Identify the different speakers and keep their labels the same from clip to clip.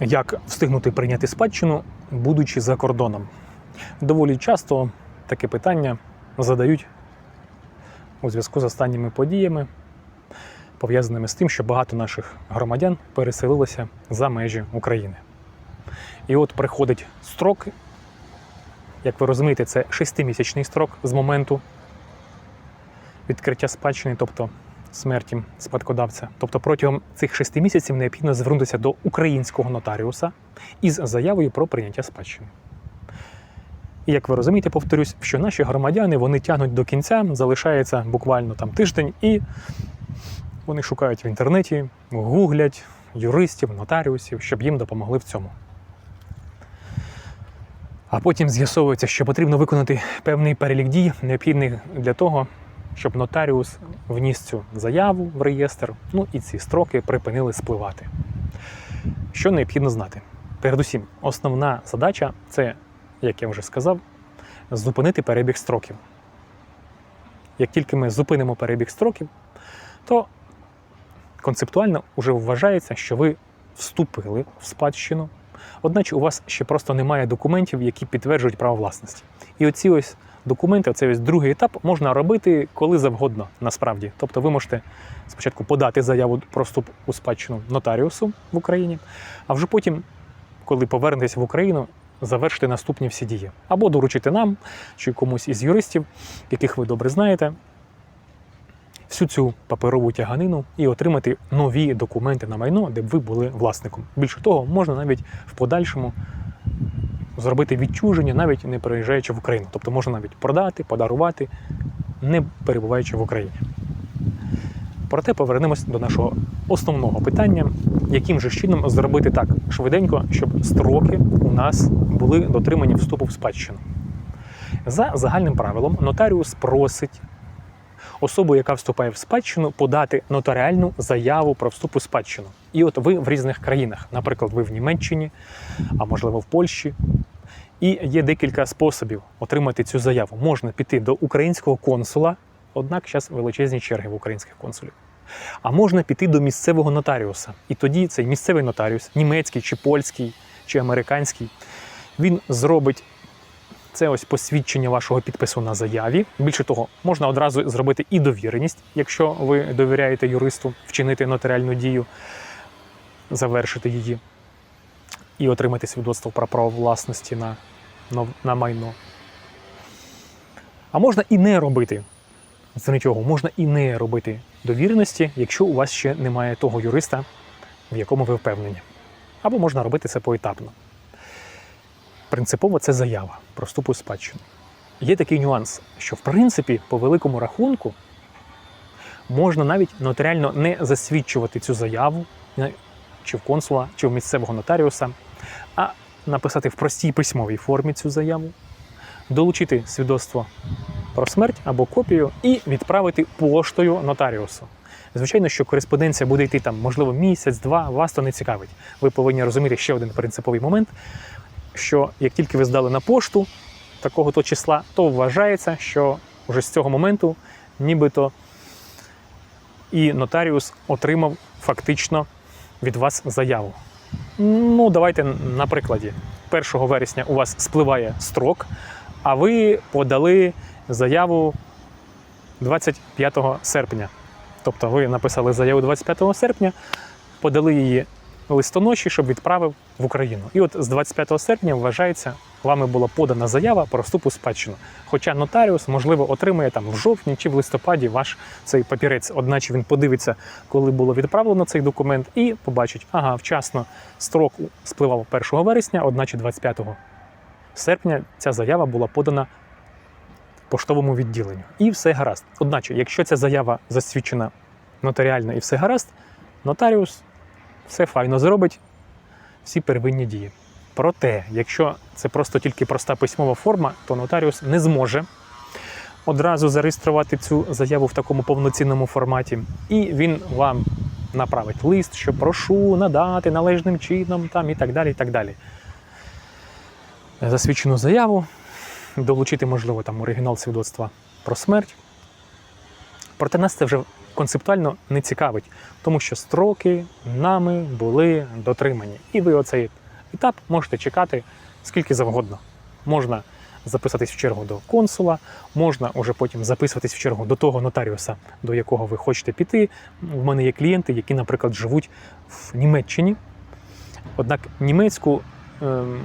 Speaker 1: Як встигнути прийняти спадщину, будучи за кордоном? Доволі часто таке питання задають у зв'язку з останніми подіями, пов'язаними з тим, що багато наших громадян переселилося за межі України. І от приходить строк, як ви розумієте, це шестимісячний строк з моменту відкриття спадщини, тобто смерті спадкодавця. Тобто протягом цих шести місяців необхідно звернутися до українського нотаріуса із заявою про прийняття спадщини. І як ви розумієте, повторюсь, що наші громадяни вони тягнуть до кінця, залишається буквально там тиждень, і вони шукають в інтернеті, гуглять юристів, нотаріусів, щоб їм допомогли в цьому. А потім з'ясовується, що потрібно виконати певний перелік дій, необхідних для того, щоб нотаріус вніс цю заяву в реєстр, ну і ці строки припинили спливати. Що необхідно знати? Передусім, основна задача це, як я вже сказав, зупинити перебіг строків. Як тільки ми зупинимо перебіг строків, то концептуально вже вважається, що ви вступили в спадщину, одначе у вас ще просто немає документів, які підтверджують право власності. І оці ось документи, оцей ось другий етап можна робити коли завгодно, насправді. Тобто ви можете спочатку подати заяву про вступ у спадщину нотаріусу в Україні, а вже потім, коли повернетесь в Україну, завершити наступні всі дії. Або доручити нам чи комусь із юристів, яких ви добре знаєте, всю цю паперову тяганину і отримати нові документи на майно, де б ви були власником. Більше того, можна навіть в подальшому зробити відчуження, навіть не переїжджаючи в Україну. Тобто можна навіть продати, подарувати, не перебуваючи в Україні. Проте повернемось до нашого основного питання, яким же чином зробити так швиденько, щоб строки у нас були дотримані вступу в спадщину. За загальним правилом, нотаріус просить особу, яка вступає в спадщину, подати нотаріальну заяву про вступ у спадщину. І от ви в різних країнах, наприклад, ви в Німеччині, а можливо в Польщі. І є декілька способів отримати цю заяву. Можна піти до українського консула, однак зараз величезні черги в українських консулів. А можна піти до місцевого нотаріуса. І тоді цей місцевий нотаріус, німецький чи польський чи американський, він зробить це ось посвідчення вашого підпису на заяві. Більше того, можна одразу зробити і довіреність, якщо ви довіряєте юристу вчинити нотаріальну дію, завершити її і отримати свідоцтво про право власності на, на, майно. А можна і не робити. Зверніть увагу, можна і не робити довіреності, якщо у вас ще немає того юриста, в якому ви впевнені. Або можна робити це поетапно. Принципово це заява про вступ у спадщину. Є такий нюанс, що в принципі, по великому рахунку, можна навіть нотаріально не засвідчувати цю заяву чи в консула, чи в місцевого нотаріуса, а написати в простій письмовій формі цю заяву, долучити свідоцтво про смерть або копію і відправити поштою нотаріусу. Звичайно, що кореспонденція буде йти там, можливо, місяць-два, вас то не цікавить. Ви повинні розуміти ще один принциповий момент, що як тільки ви здали на пошту такого то числа, то вважається, що вже з цього моменту нібито і нотаріус отримав фактично від вас заяву. Ну, давайте на прикладі. 1 вересня у вас спливає строк, а ви подали заяву 25 серпня. Тобто ви написали заяву 25 серпня, подали її листоноші, щоб відправив в Україну. І от з 25 серпня вважається, вами була подана заява про вступ у спадщину. Хоча нотаріус, можливо, отримає там в жовтні чи в листопаді ваш цей папірець, одначе він подивиться, коли було відправлено цей документ, і побачить, ага, вчасно строк спливав 1 вересня, одначе 25 серпня ця заява була подана поштовому відділенню. І все гаразд. Одначе, якщо ця заява засвідчена нотаріально і все гаразд, нотаріус все файно зробить, всі первинні дії. Проте, якщо це просто тільки проста письмова форма, то нотаріус не зможе одразу зареєструвати цю заяву в такому повноцінному форматі, і він вам направить лист, що прошу надати належним чином там і так далі. і так далі. Засвідчену заяву, долучити, можливо, там оригінал свідоцтва про смерть. Проте нас це вже концептуально не цікавить, тому що строки нами були дотримані. І ви оцей етап можете чекати скільки завгодно. Можна записатись в чергу до консула, можна уже потім записуватись в чергу до того нотаріуса, до якого ви хочете піти. У мене є клієнти, які, наприклад, живуть в Німеччині. Однак німецьку ем,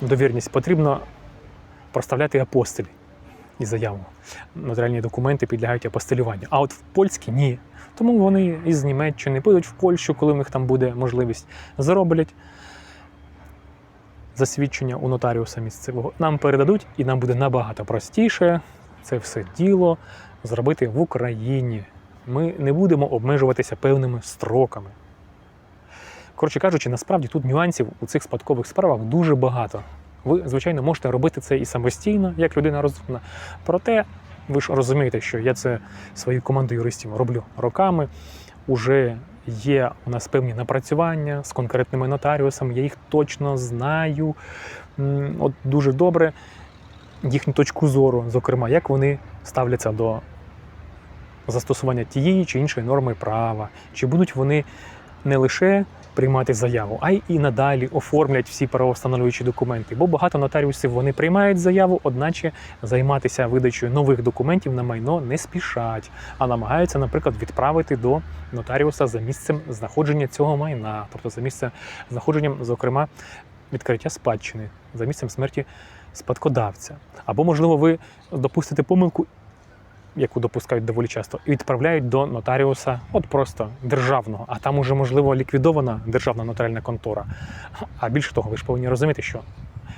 Speaker 1: довірність потрібно проставляти апостилі і заяву. Нотаріальні документи підлягають апостилюванню. А от в польській ні. Тому вони із Німеччини поїдуть в Польщу, коли в них там буде можливість, зароблять засвідчення у нотаріуса місцевого. Нам передадуть, і нам буде набагато простіше це все діло зробити в Україні. Ми не будемо обмежуватися певними строками. Коротше кажучи, насправді тут нюансів у цих спадкових справах дуже багато. Ви, звичайно, можете робити це і самостійно, як людина розумна. Проте ви ж розумієте, що я це своєю командою юристів роблю роками. Уже є у нас певні напрацювання з конкретними нотаріусами, я їх точно знаю. От дуже добре їхню точку зору, зокрема, як вони ставляться до застосування тієї чи іншої норми права, чи будуть вони не лише приймати заяву, а й і надалі оформлять всі правовстановлюючі документи. Бо багато нотаріусів вони приймають заяву, одначе займатися видачею нових документів на майно не спішать, а намагаються, наприклад, відправити до нотаріуса за місцем знаходження цього майна, тобто за місцем знаходженням, зокрема, відкриття спадщини, за місцем смерті спадкодавця. Або, можливо, ви допустите помилку яку допускають доволі часто, і відправляють до нотаріуса, от просто державного, а там уже можливо ліквідована державна нотаріальна контора. А більше того, ви ж повинні розуміти, що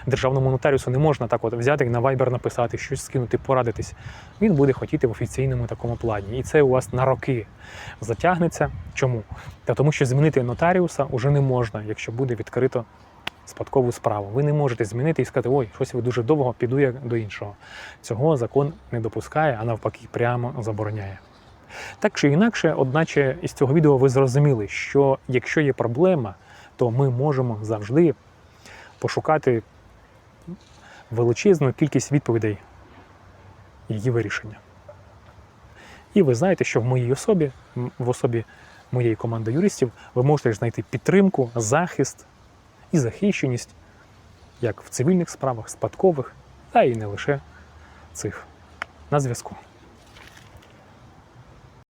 Speaker 1: державному нотаріусу не можна так от взяти і на Viber написати, щось скинути, порадитись. Він буде хотіти в офіційному такому плані. І це у вас на роки затягнеться. Чому? Та тому, що змінити нотаріуса вже не можна, якщо буде відкрито спадкову справу. Ви не можете змінити і сказати, ой, щось ви дуже довго піду я до іншого. Цього закон не допускає, а навпаки, прямо забороняє. Так чи інакше, одначе із цього відео ви зрозуміли, що якщо є проблема, то ми можемо завжди пошукати величезну кількість відповідей її вирішення. І ви знаєте, що в моїй особі, в особі моєї команди юристів, ви можете знайти підтримку, захист і захищеність як в цивільних справах, спадкових, та і не лише цих. На зв'язку.